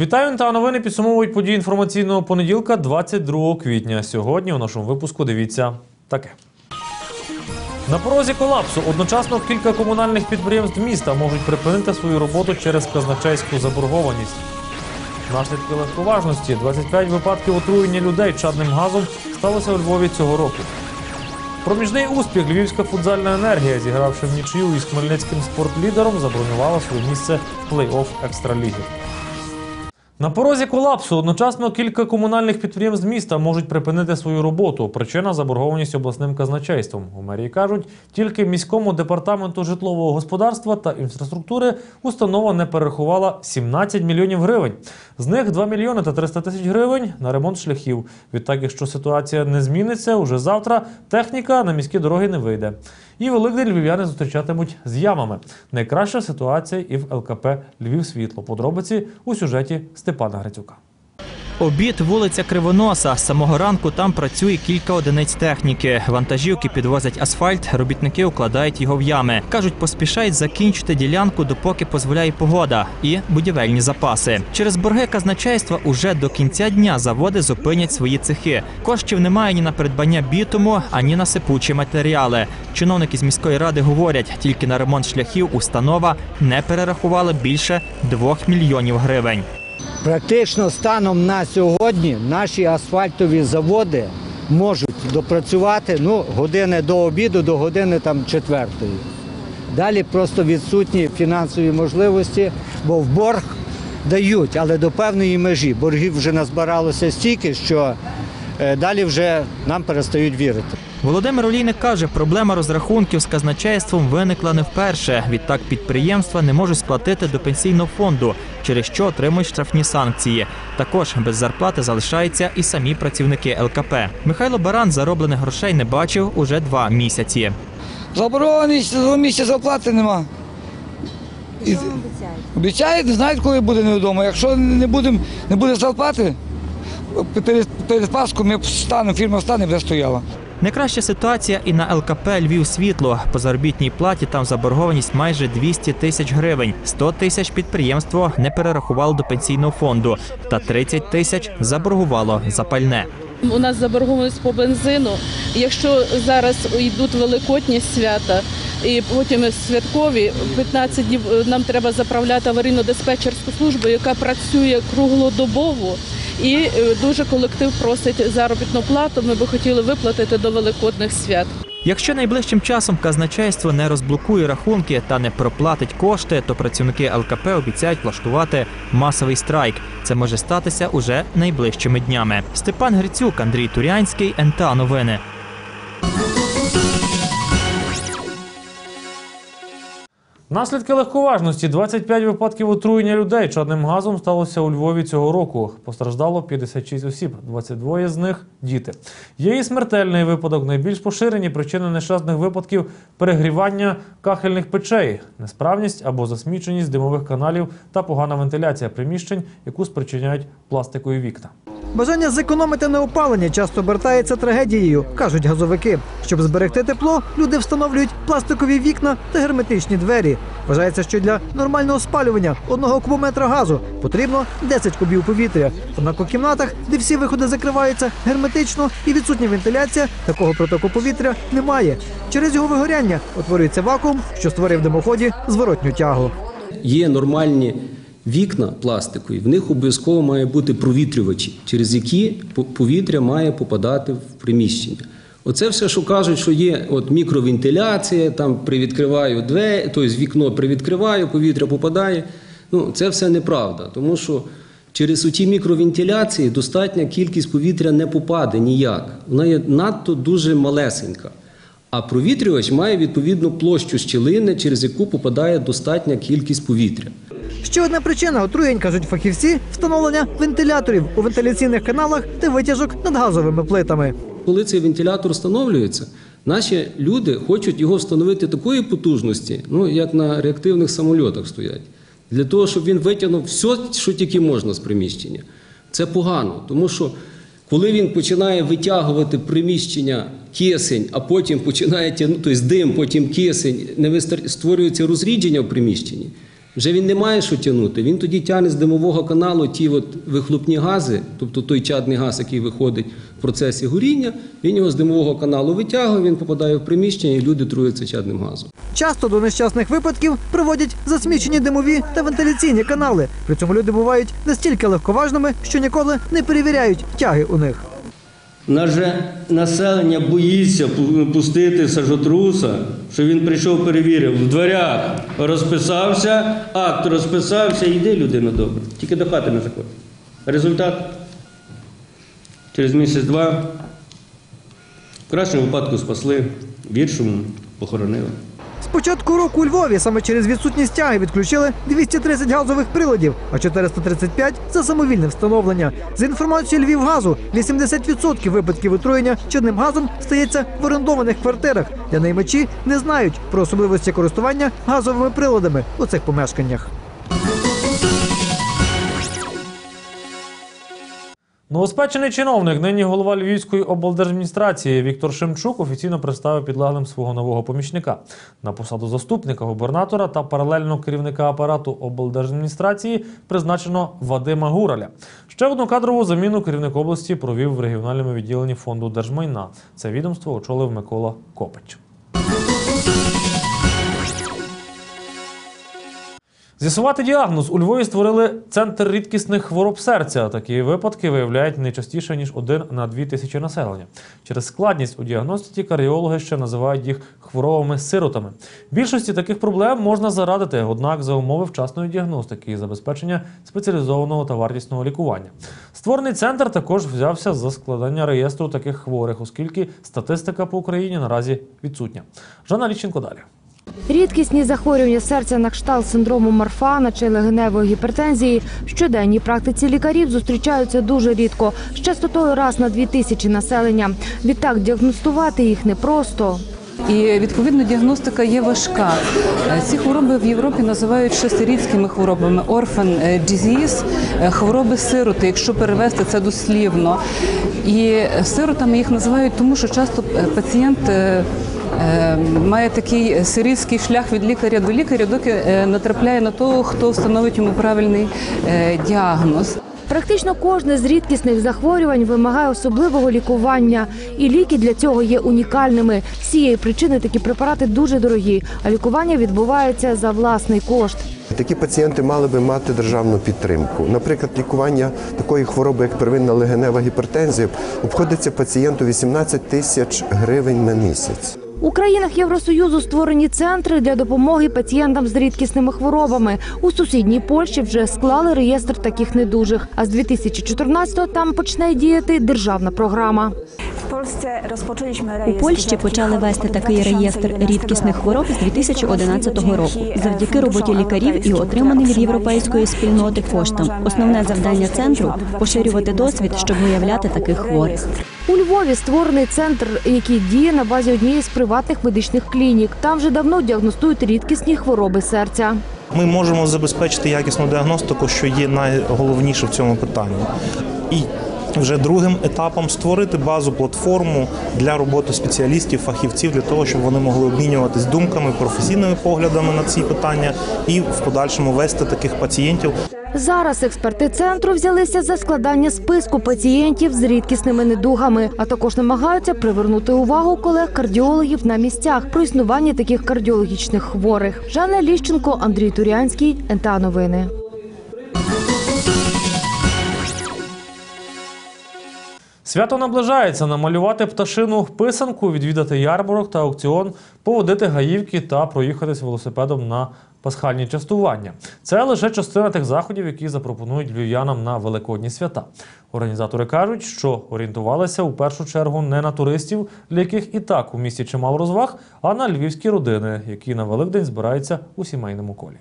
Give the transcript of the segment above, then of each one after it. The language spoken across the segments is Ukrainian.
Вітаю та новини підсумовують події інформаційного понеділка, 22 квітня. Сьогодні у нашому випуску дивіться таке. На порозі колапсу одночасно кілька комунальних підприємств міста можуть припинити свою роботу через казначейську заборгованість. Наслідки легковажності 25 випадків отруєння людей чадним газом сталося у Львові цього року. Проміжний успіх Львівська футзальна енергія, зігравши в нічию із хмельницьким спортлідером, забронювала своє місце в плей-офф екстраліги. На порозі колапсу одночасно кілька комунальних підприємств міста можуть припинити свою роботу. Причина заборгованість обласним казначейством. У мерії кажуть, тільки міському департаменту житлового господарства та інфраструктури установа не перерахувала 17 мільйонів гривень. З них 2 мільйони та 300 тисяч гривень на ремонт шляхів. Відтак, якщо ситуація не зміниться, уже завтра техніка на міські дороги не вийде. І Великдень львів'яни зустрічатимуть з ямами. Найкраща ситуація і в ЛКП Львів світло. Подробиці у сюжеті Степана Грицюка. Обід вулиця Кривоноса. З самого ранку там працює кілька одиниць техніки. Вантажівки підвозять асфальт, робітники укладають його в ями. Кажуть, поспішають закінчити ділянку, допоки дозволяє погода і будівельні запаси. Через борги казначейства уже до кінця дня заводи зупинять свої цехи. Коштів немає ні на придбання бітуму, ані на сипучі матеріали. Чиновники з міської ради говорять, тільки на ремонт шляхів установа не перерахувала більше 2 мільйонів гривень. Практично станом на сьогодні наші асфальтові заводи можуть допрацювати ну, години до обіду, до години там четвертої. Далі просто відсутні фінансові можливості, бо в борг дають, але до певної межі. Боргів вже назбиралося стільки, що е, далі вже нам перестають вірити. Володимир Олійник каже, проблема розрахунків з казначейством виникла не вперше. Відтак підприємства не можуть сплатити до пенсійного фонду, через що отримують штрафні санкції. Також без зарплати залишаються і самі працівники ЛКП. Михайло Баран зароблених грошей не бачив уже два місяці. Заборгованість за місяця зарплати нема. І... Обіцяють, не знають, коли буде невідомо. Якщо не, будем, не буде зарплати, перед, перед Паском ми встанемо, фірма встане, буде стояла. Найкраща ситуація і на ЛКП Львів світло. По заробітній платі там заборгованість майже 200 тисяч гривень. 100 тисяч підприємство не перерахувало до пенсійного фонду, та 30 тисяч заборгувало за пальне. У нас заборгованість по бензину. Якщо зараз йдуть великодні свята і потім святкові, 15 днів е, нам треба заправляти аварійно-диспетчерську службу, яка працює круглодобово. І е, дуже колектив просить заробітну плату. Ми би хотіли виплатити до великодних свят. Якщо найближчим часом казначейство не розблокує рахунки та не проплатить кошти, то працівники ЛКП обіцяють влаштувати масовий страйк. Це може статися уже найближчими днями. Степан Грицюк, Андрій Турянський, НТА Новини. Наслідки легковажності 25 випадків отруєння людей чадним газом сталося у Львові цього року. Постраждало 56 осіб, 22 з них діти. Є і смертельний випадок. Найбільш поширені причини нещасних випадків перегрівання кахельних печей, несправність або засміченість димових каналів та погана вентиляція приміщень, яку спричиняють пластикові вікна. Бажання зекономити на опаленні часто обертається трагедією, кажуть газовики. Щоб зберегти тепло, люди встановлюють пластикові вікна та герметичні двері. Вважається, що для нормального спалювання одного кубометра газу потрібно 10 кубів повітря. Однак у кімнатах, де всі виходи закриваються герметично і відсутня вентиляція, такого протоку повітря немає. Через його вигоряння утворюється вакуум, що створює в димоході зворотню тягу. Є нормальні вікна пластикові, в них обов'язково має бути провітрювачі, через які повітря має попадати в приміщення. Оце все, що кажуть, що є от мікровентиляція, там привідкриваю двері, тобто вікно привідкриваю, повітря попадає. Ну, це все неправда, тому що через оті мікровентиляції достатня кількість повітря не попаде ніяк. Вона є надто дуже малесенька. А провітрювач має відповідну площу щілини, через яку попадає достатня кількість повітря. Ще одна причина отруєнь, кажуть фахівці, встановлення вентиляторів у вентиляційних каналах та витяжок над газовими плитами. Коли цей вентилятор встановлюється, наші люди хочуть його встановити такої потужності, ну як на реактивних самольотах стоять, для того, щоб він витягнув все, що тільки можна з приміщення. Це погано, тому що коли він починає витягувати приміщення кисень, а потім починає тягнути тобто дим, потім кисень, не створюється розрідження в приміщенні. Вже він не має що тягнути. Він тоді тягне з димового каналу ті от вихлопні гази, тобто той чадний газ, який виходить в процесі горіння, він його з димового каналу витягує, він попадає в приміщення і люди труються чадним газом. Часто до нещасних випадків приводять засмічені димові та вентиляційні канали. При цьому люди бувають настільки легковажними, що ніколи не перевіряють тяги у них. Наше населення боїться пустити сажотруса, що він прийшов, перевірив в дверях, розписався, акт розписався, йди, людина добре. Тільки до хати не заходь. Результат через місяць-два. В кращому випадку спасли, в гіршому похоронили. Початку року у Львові саме через відсутність тяги відключили 230 газових приладів, а 435 – за самовільне встановлення. За інформацією Львівгазу, 80% випадків отруєння чинним газом стається в орендованих квартирах, де наймачі не знають про особливості користування газовими приладами у цих помешканнях. Новоспечений чиновник, нині голова Львівської облдержадміністрації Віктор Шемчук офіційно представив підлеглим свого нового помічника на посаду заступника губернатора та паралельно керівника апарату облдержадміністрації призначено Вадима Гураля. Ще одну кадрову заміну керівник області провів в регіональному відділенні фонду держмайна. Це відомство очолив Микола Копич. З'ясувати діагноз у Львові створили центр рідкісних хвороб серця. Такі випадки виявляють не частіше ніж один на дві тисячі населення. Через складність у діагностиці кардіологи ще називають їх хворобами сиротами. Більшості таких проблем можна зарадити, однак за умови вчасної діагностики і забезпечення спеціалізованого та вартісного лікування. Створений центр також взявся за складання реєстру таких хворих, оскільки статистика по Україні наразі відсутня. Жанна Ліченко далі. Рідкісні захворювання серця на кшталт синдрому Марфана чи легеневої гіпертензії в щоденній практиці лікарів зустрічаються дуже рідко, з частотою раз на дві тисячі населення. Відтак діагностувати їх непросто. І відповідно діагностика є важка. Е, Ці хвороби в Європі називають шестирідськими хворобами orphan disease, е, хвороби сироти, якщо перевести це дослівно. І сиротами їх називають, тому що часто е, пацієнт. Е, Має такий сирітський шлях від лікаря до лікаря, доки е, натрапляє на того, хто встановить йому правильний е, діагноз. Практично кожне з рідкісних захворювань вимагає особливого лікування, і ліки для цього є унікальними. З цієї причини такі препарати дуже дорогі, а лікування відбувається за власний кошт. Такі пацієнти мали би мати державну підтримку. Наприклад, лікування такої хвороби, як первинна легенева гіпертензія, обходиться пацієнту 18 тисяч гривень на місяць. У країнах Євросоюзу створені центри для допомоги пацієнтам з рідкісними хворобами. У сусідній Польщі вже склали реєстр таких недужих. А з 2014-го там почне діяти державна програма. У Польщі почали вести такий реєстр рідкісних хвороб з 2011 року завдяки роботі лікарів і отриманим від європейської спільноти коштам. Основне завдання центру поширювати досвід, щоб виявляти таких хворих. У Львові створений центр, який діє на базі однієї з приватних медичних клінік. Там вже давно діагностують рідкісні хвороби серця. Ми можемо забезпечити якісну діагностику, що є найголовніше в цьому питанні. І вже другим етапом створити базу платформу для роботи спеціалістів, фахівців для того, щоб вони могли обмінюватись думками, професійними поглядами на ці питання і в подальшому вести таких пацієнтів. Зараз експерти центру взялися за складання списку пацієнтів з рідкісними недугами, а також намагаються привернути увагу колег-кардіологів на місцях про існування таких кардіологічних хворих. Жанна Ліщенко, Андрій Турянський, НТА Новини. Свято наближається намалювати пташину писанку, відвідати ярмарок та аукціон, поводити гаївки та проїхатись велосипедом на пасхальні частування. Це лише частина тих заходів, які запропонують львів'янам на великодні свята. Організатори кажуть, що орієнтувалися у першу чергу не на туристів, для яких і так у місті чимало розваг, а на львівські родини, які на Великдень збираються у сімейному колі.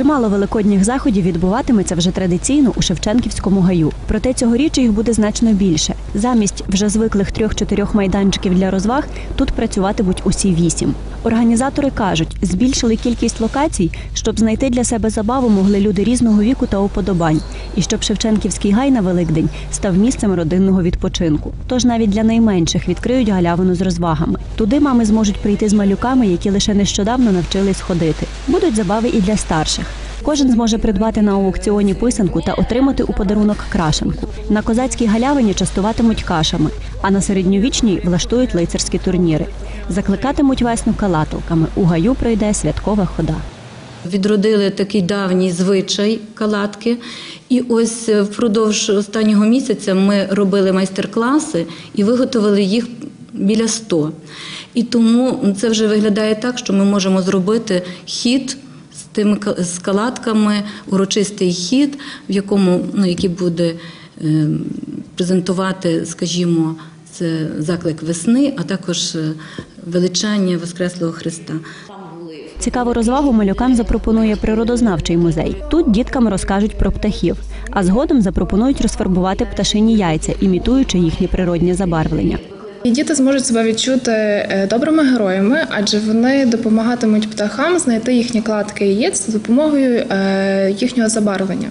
Чимало великодніх заходів відбуватиметься вже традиційно у Шевченківському гаю. Проте цьогоріч їх буде значно більше. Замість вже звиклих трьох-чотирьох майданчиків для розваг тут працюватимуть усі вісім. Організатори кажуть, збільшили кількість локацій, щоб знайти для себе забаву могли люди різного віку та уподобань, і щоб Шевченківський гай на Великдень став місцем родинного відпочинку. Тож навіть для найменших відкриють галявину з розвагами. Туди мами зможуть прийти з малюками, які лише нещодавно навчились ходити. Будуть забави і для старших. Кожен зможе придбати на аукціоні писанку та отримати у подарунок крашенку. На козацькій галявині частуватимуть кашами, а на середньовічній влаштують лицарські турніри. Закликатимуть весну калаталками. У гаю пройде святкова хода. Відродили такий давній звичай калатки. І ось впродовж останнього місяця ми робили майстер-класи і виготовили їх біля 100. І тому це вже виглядає так, що ми можемо зробити хід з тими з калатками, урочистий хід, в якому ну, який буде е, презентувати, скажімо, це заклик весни, а також е, величання Воскреслого Христа. Цікаву розвагу малюкам запропонує природознавчий музей. Тут діткам розкажуть про птахів, а згодом запропонують розфарбувати пташині яйця, імітуючи їхнє природнє забарвлення. І діти зможуть себе відчути е, добрими героями, адже вони допомагатимуть птахам знайти їхні кладки яєць за допомогою е, їхнього забарвлення,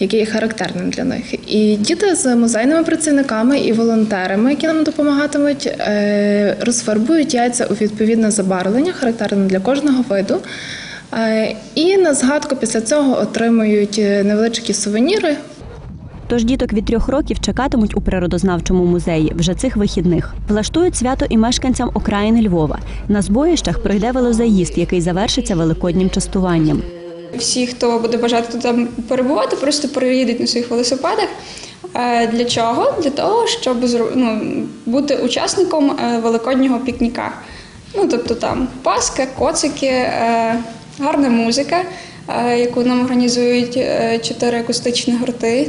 яке є характерним для них. І діти з музейними працівниками і волонтерами, які нам допомагатимуть, е, розфарбують яйця у відповідне забарвлення, характерне для кожного виду. Е, І на згадку після цього отримують е, невеличкі сувеніри, Тож діток від трьох років чекатимуть у природознавчому музеї вже цих вихідних. Влаштують свято і мешканцям окраїни Львова. На збоїщах пройде велозаїзд, який завершиться великоднім частуванням. Всі, хто буде бажати тут там перебувати, просто переїдуть на своїх велосипедах. Е, Для чого? Для того, щоб ну, бути учасником е, великоднього пікніка. Ну, тобто там паска, коцики, е, гарна музика, яку нам організують чотири акустичні гурти.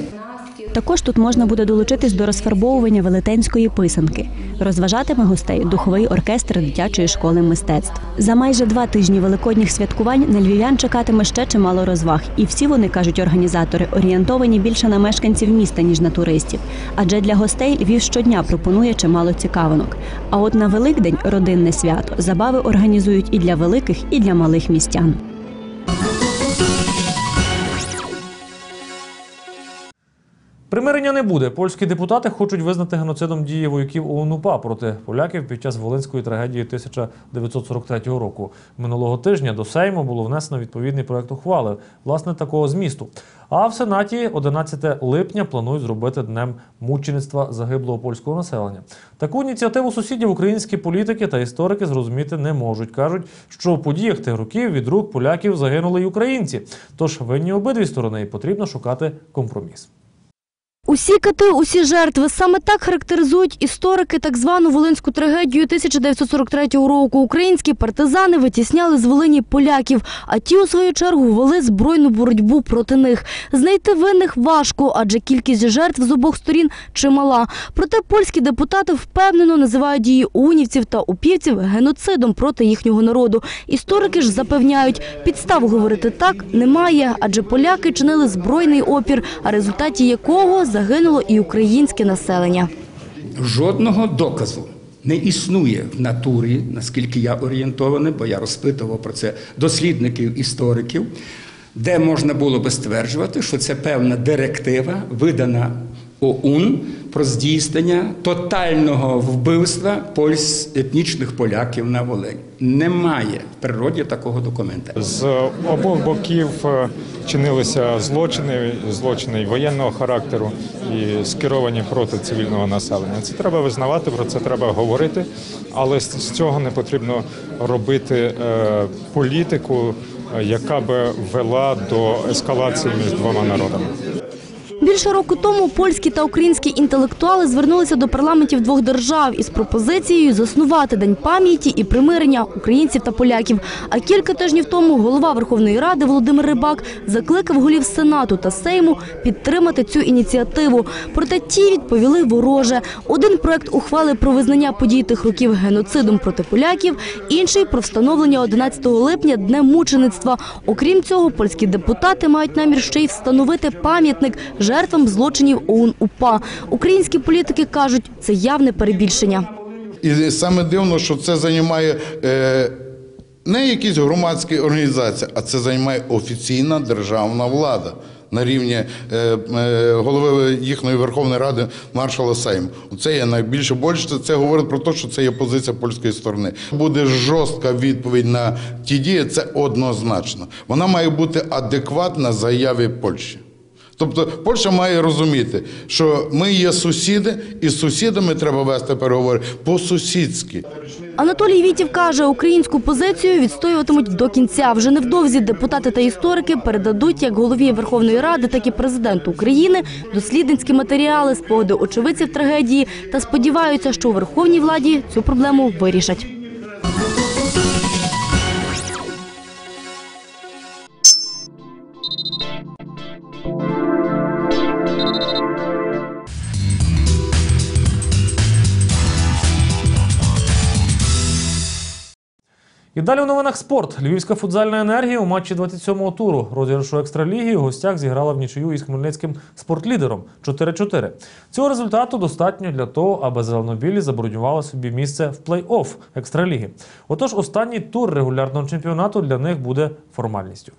Також тут можна буде долучитись до розфарбовування велетенської писанки. Розважатиме гостей духовий оркестр дитячої школи мистецтв. За майже два тижні великодніх святкувань на львів'ян чекатиме ще чимало розваг, і всі вони кажуть організатори орієнтовані більше на мешканців міста ніж на туристів. Адже для гостей Львів щодня пропонує чимало цікавинок. А от на Великдень родинне свято забави організують і для великих, і для малих містян. Примирення не буде. Польські депутати хочуть визнати геноцидом дії вояків ОУН-УПА проти поляків під час Волинської трагедії 1943 року. Минулого тижня до Сейму було внесено відповідний проект ухвали, власне, такого змісту. А в Сенаті 11 липня планують зробити днем мучеництва загиблого польського населення. Таку ініціативу сусідів українські політики та історики зрозуміти не можуть. кажуть, що в подіях тих років від рук поляків загинули й українці. Тож винні обидві сторони і потрібно шукати компроміс. Усі кати, усі жертви саме так характеризують історики так звану волинську трагедію 1943 року. Українські партизани витісняли з Волині поляків, а ті у свою чергу вели збройну боротьбу проти них. Знайти винних важко, адже кількість жертв з обох сторін чимала. Проте польські депутати впевнено називають дії унівців та упівців геноцидом проти їхнього народу. Історики ж запевняють, підстав говорити так немає, адже поляки чинили збройний опір, а результаті якого загинуло і українське населення. Жодного доказу не існує в натурі, наскільки я орієнтований, бо я розпитував про це дослідників, істориків, де можна було би стверджувати, що це певна директива, видана ОУН про здійснення тотального вбивства польсь етнічних поляків на Волині. Немає в природі такого документа. З обох боків е, чинилися злочини, злочини воєнного характеру і скеровані проти цивільного населення. Це треба визнавати, про це треба говорити, але з з цього не потрібно робити е, політику, е, яка би вела до ескалації між двома народами. Більше року тому польські та українські інтелектуали звернулися до парламентів двох держав із пропозицією заснувати день пам'яті і примирення українців та поляків. А кілька тижнів тому голова Верховної Ради Володимир Рибак закликав голів Сенату та Сейму підтримати цю ініціативу. Проте ті відповіли вороже. Один проект ухвали про визнання подій тих років геноцидом проти поляків, інший про встановлення 11 липня днем мучеництва. Окрім цього, польські депутати мають намір ще й встановити пам'ятник жертвам злочинів ОУН УПА. Українські політики кажуть, це явне перебільшення. І саме дивно, що це займає е, не якісь громадські організації, а це займає офіційна державна влада на рівні е, е, голови їхньої Верховної Ради маршала Сейму. Це є найбільше більше. Це говорить про те, що це є позиція польської сторони. Буде жорстка відповідь на ті дії. Це однозначно. Вона має бути адекватна заяві Польщі. Тобто Польща має розуміти, що ми є сусіди, і з сусідами треба вести переговори по-сусідськи. Анатолій Вітів каже, українську позицію відстоюватимуть до кінця. Вже невдовзі депутати та історики передадуть як голові Верховної Ради, так і президенту України дослідницькі матеріали, спогади очевидців трагедії та сподіваються, що у верховній владі цю проблему вирішать. І далі у новинах спорт. Львівська футзальна енергія у матчі 27-го туру розіграшу екстраліги у гостях зіграла в нічию із хмельницьким спортлідером 4-4. Цього результату достатньо для того, аби зеленобілі забронювали собі місце в плей-офф екстраліги. Отож, останній тур регулярного чемпіонату для них буде формальністю.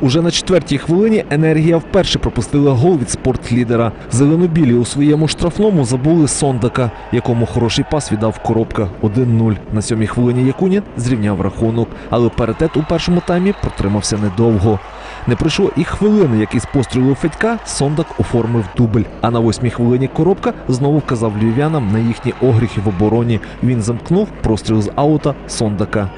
Уже на четвертій хвилині енергія вперше пропустила гол від спортлідера. Зеленобілі у своєму штрафному забули Сондака, якому хороший пас віддав коробка 1-0. На сьомій хвилині Якунін зрівняв рахунок, але паритет у першому таймі протримався недовго. Не пройшло і хвилини, як із пострілу Федька Сондак оформив дубль. А на восьмій хвилині коробка знову вказав львів'янам на їхні огріхи в обороні. Він замкнув простріл з аута Сондака.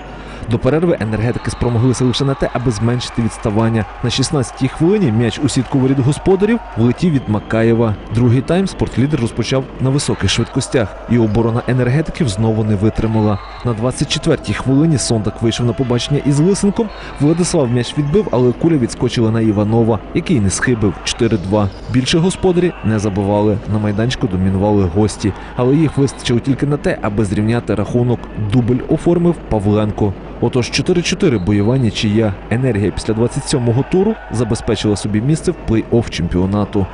До перерви енергетики спромоглися лише на те, аби зменшити відставання. На 16-й хвилині м'яч у сітку воріт господарів влетів від Макаєва. Другий тайм спортлідер розпочав на високих швидкостях, і оборона енергетиків знову не витримала. На 24-й хвилині Сондак вийшов на побачення із Лисенком. Владислав м'яч відбив, але куля відскочила на Іванова, який не схибив 4-2. Більше господарі не забивали. На майданчику домінували гості, але їх вистачило тільки на те, аби зрівняти рахунок. Дубль оформив Павленко. Отож 4-4 бойова нічия. Енергія після 27-го туру забезпечила собі місце в плей-офф чемпіонату.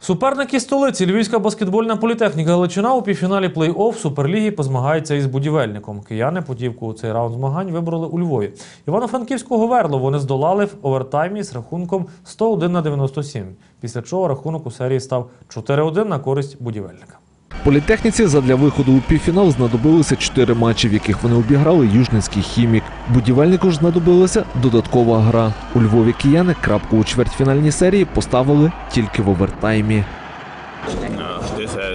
Суперники столиці Львівська баскетбольна політехніка Галичина у півфіналі плей-офф Суперліги позмагається із будівельником. Кияни путівку у цей раунд змагань вибрали у Львові. Івано-Франківського Верло вони здолали в овертаймі з рахунком 101 на 97, після чого рахунок у серії став 4-1 на користь будівельника. Політехніці задля виходу у півфінал знадобилися чотири матчі, в яких вони обіграли Южницький хімік. Будівельнику ж знадобилася додаткова гра. У Львові кияни крапку у чвертьфінальній серії поставили тільки в овертаймі.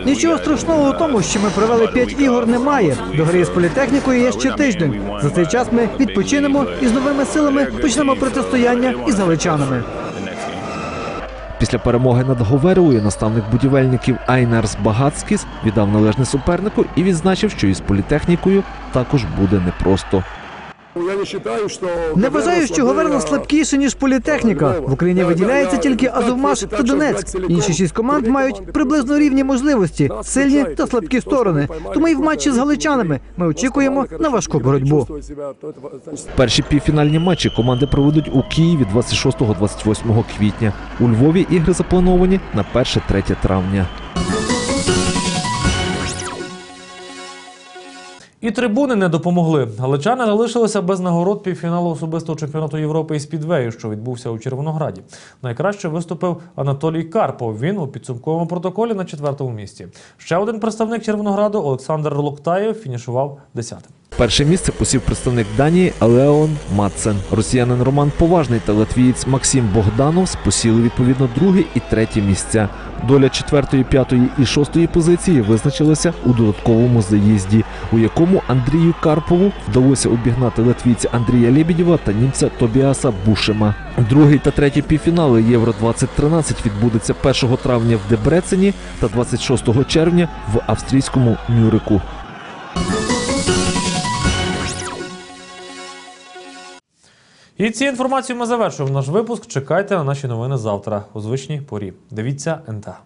Нічого страшного у тому, що ми провели п'ять ігор, немає. До гри з політехнікою є ще тиждень. За цей час ми відпочинемо і з новими силами почнемо протистояння із галичанами. Після перемоги над Говерою наставник будівельників Айнарс Багацькіс віддав належне супернику і відзначив, що із політехнікою також буде непросто. Не вважаю, що Говерла слабкіше, ніж політехніка. В Україні виділяється тільки Азовмаш та Донецьк. Інші шість команд мають приблизно рівні можливості, сильні та слабкі сторони. Тому і в матчі з галичанами ми очікуємо на важку боротьбу. Перші півфінальні матчі команди проведуть у Києві 26-28 квітня. У Львові ігри заплановані на 1-3 травня. І трибуни не допомогли. Галичани залишилися без нагород півфіналу особистого чемпіонату Європи із підвею, що відбувся у Червонограді. Найкраще виступив Анатолій Карпов. Він у підсумковому протоколі на четвертому місці. Ще один представник Червонограду Олександр Локтаєв фінішував десятим. Перше місце посів представник Данії Леон Матсен. Росіянин Роман Поважний та латвієць Максим Богданов посіли відповідно друге і третє місця. Доля четвертої, п'ятої і шостої позиції визначилася у додатковому заїзді, у якому Андрію Карпову вдалося обігнати латвійця Андрія Лебедєва та німця Тобіаса Бушема. Другий та третій півфінали Євро 2013 відбудеться 1 травня в Дебрецені та 26 червня в австрійському Мюрику. І цією інформацією ми завершуємо наш випуск. Чекайте на наші новини завтра у звичній порі. Дивіться НТА.